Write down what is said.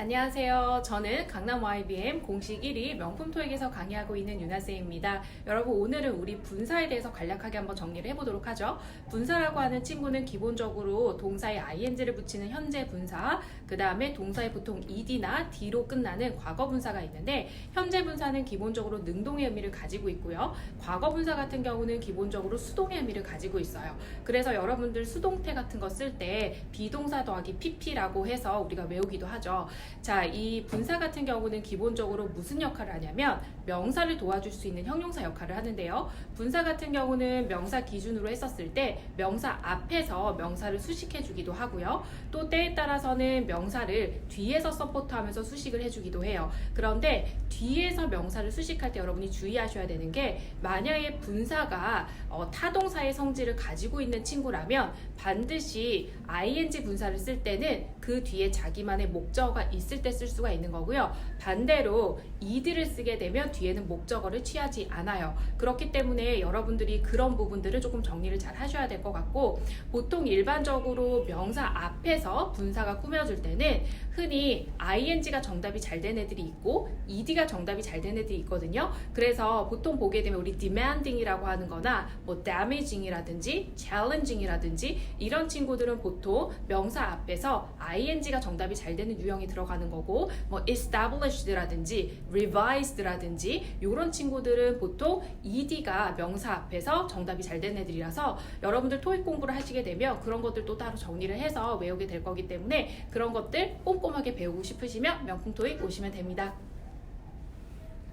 안녕하세요. 저는 강남 YBM 공식 1위 명품 토익에서 강의하고 있는 유나쌤입니다. 여러분 오늘은 우리 분사에 대해서 간략하게 한번 정리를 해보도록 하죠. 분사라고 하는 친구는 기본적으로 동사에 ing를 붙이는 현재 분사, 그 다음에 동사에 보통 ed나 d로 끝나는 과거 분사가 있는데 현재 분사는 기본적으로 능동의 의미를 가지고 있고요. 과거 분사 같은 경우는 기본적으로 수동의 의미를 가지고 있어요. 그래서 여러분들 수동태 같은 거 쓸 때 비동사 더하기 pp라고 해서 우리가 외우기도 하죠. 자, 이 분사 같은 경우는 기본적으로 무슨 역할을 하냐면 명사를 도와줄 수 있는 형용사 역할을 하는데요. 분사 같은 경우는 명사 기준으로 했었을 때 명사 앞에서 명사를 수식해 주기도 하고요. 또 때에 따라서는 명사를 뒤에서 서포트하면서 수식을 해 주기도 해요. 그런데 뒤에서 명사를 수식할 때 여러분이 주의하셔야 되는 게 만약에 분사가 어, 타동사의 성질을 가지고 있는 친구라면 반드시 ing 분사를 쓸 때는 그 뒤에 자기만의 목적어가 있을 때 쓸 수가 있는 거고요. 반대로 이들을 쓰게 되면 뒤에는 목적어를 취하지 않아요. 그렇기 때문에 여러분들이 그런 부분들을 조금 정리를 잘 하셔야 될 것 같고 보통 일반적으로 명사 앞에서 분사가 꾸며줄 때는 흔히 ing가 정답이 잘 된 애들이 있고 ed가 정답이 잘 된 애들이 있거든요. 그래서 보통 보게 되면 우리 demanding이라고 하는 거나 뭐 damaging이라든지 challenging이라든지 이런 친구들은 보통 명사 앞에서 ing가 정답이 잘 되는 유형이 들어가 는 거고 뭐 established라든지 revised라든지 이런 친구들은 보통 ed가 명사 앞에서 정답이 잘 되는 애들이라서 여러분들 토익 공부를 하시게 되면 그런 것들 또 따로 정리를 해서 외우게 될 거기 때문에 그런 것들 꼼꼼하게 배우고 싶으시면 명품 토익 오시면 됩니다.